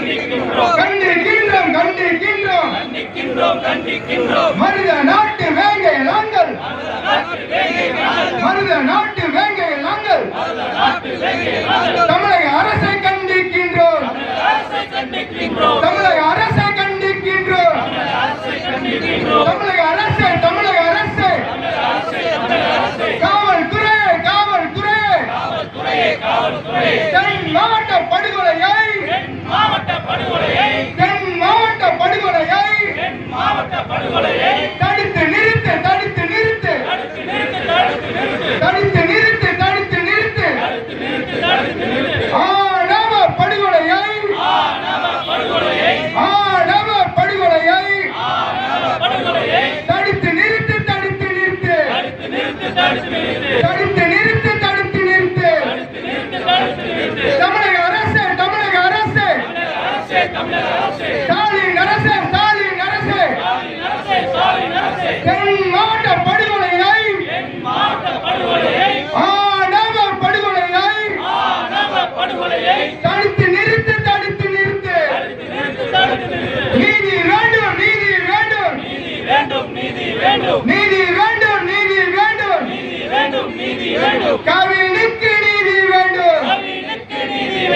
கண்டிக்கின்றோம். கண்டிக்கின்றோம் கண்டிக்கின்றோம். கண்டிக்கின்றோம் மருத நாட்டு வேங்கை நாங்கள். மருத நாட்டு வேங்கை நாங்கள். தமிழக அரசை கண்டிக்கின்றோம். தமிழக அரசை கண்டிக்கின்றோம். தமிழக அரசு தமிழக அரசு காவல்துறை காவல்துறை. காவல்துறையே தடுத்து நிறுத்து தடுத்து நிறுத்து. தமிழக அரசு தமிழக அரசு. ஸ்டாலின் அரசு ஸ்டாலின் அரசு. தென் மாவட்ட படுகொலையை படுகொலை படுகொலையை தடுத்து நிறுத்து தடுத்து நிறுத்து. நீதி வேண்டும் நீதி வேண்டும். நீதி வேண்டும்